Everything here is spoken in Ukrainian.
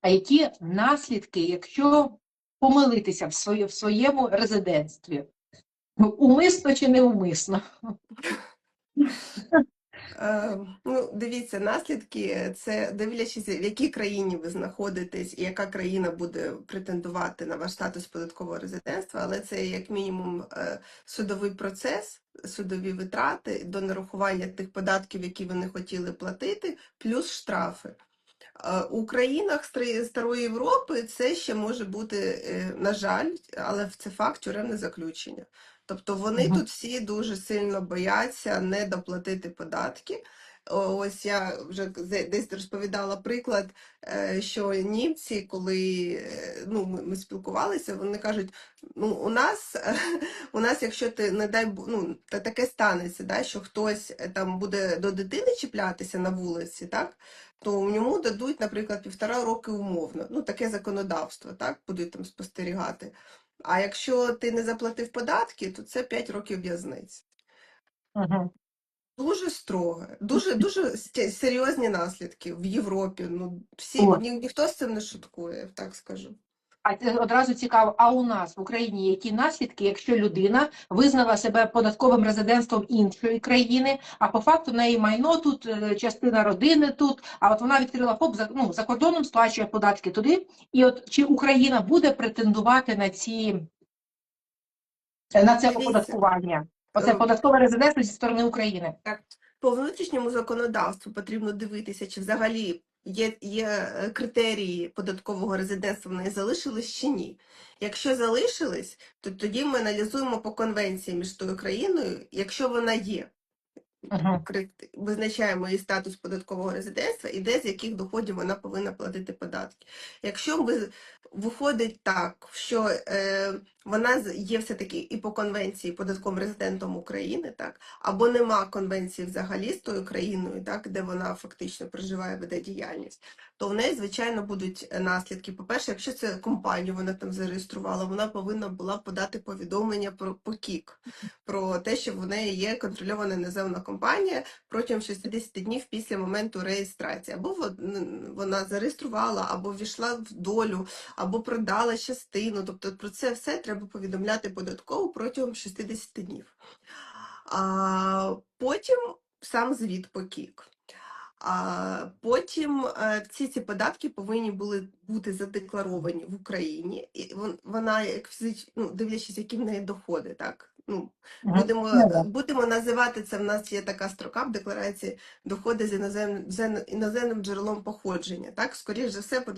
А які наслідки, якщо помилитися в, своє, в своєму резидентстві? Ну, Умисно чи неумисно? Е, Ну, дивіться, наслідки це дивлячись, в якій країні ви знаходитесь і яка країна буде претендувати на ваш статус податкового резидентства, але це як мінімум е, судовий процес, судові витрати до нарахування тих податків, які ви не хотіли платити, плюс штрафи. Е, У країнах Старої Європи це ще може бути, е, на жаль, але це факт тюремне заключення. Тобто вони Мгм. тут всі дуже сильно бояться не доплатити податки. Ось я вже десь розповідала приклад, е, що німці, коли е, ну, ми, спілкувалися, вони кажуть: ну, у нас, у нас, якщо ти не дай ну, та таке станеться, да, що хтось е, там буде до дитини чіплятися на вулиці, так, то йому дадуть, наприклад, півтора роки умовно. Ну, таке законодавство, так, будуть там спостерігати. А якщо ти не заплатив податки, то це 5 років в'язниці. Мгм. Дуже строго, дуже дуже серйозні наслідки в Європі. Ну всі ні, ніхто з цим не шуткує, так скажу. А це одразу цікаво, а у нас в Україні які наслідки, якщо людина визнала себе податковим резидентством іншої країни, а по факту в неї майно тут, е, частина родини тут, а от вона відкрила ФОП за, ну, за кордоном, сплачує податки туди. І от чи Україна буде претендувати на ці на це оподаткування? Оце Е, податкове резидентство зі сторони України. По внутрішньому законодавству потрібно дивитися, чи взагалі є, є е, критерії податкового резидентства, вони залишились чи ні. Якщо залишились, то тоді ми аналізуємо по конвенції між тою країною, якщо вона є. Визначаємо її статус податкового резидентства і де з яких доходів вона повинна платити податки. Якщо виходить так, що е, вона є все-таки і по конвенції податковим резидентом України, так, або нема конвенції взагалі з тою країною, так, де вона фактично проживає, веде діяльність, то в неї, звичайно, будуть е, наслідки. По-перше, якщо це компанію вона там зареєструвала, вона повинна була подати повідомлення про ПОКІК, про те, що в неї є контрольована іноземна компанія протягом 60 днів після моменту реєстрації. Або вона зареєструвала, або ввійшла в долю, або продала частину. Тобто про це все треба повідомляти податково протягом 60 днів. А потім сам звіт по КІК. А потім е, всі ці податки повинні були бути задекларовані в Україні, і вона як фізич... ну, дивлячись, які в неї доходи, так. Ну, будемо, Ну, да. будемо називати це. В нас є така строка в декларації доходи з іноземним, з іноземним джерелом походження. Так, скоріш за все,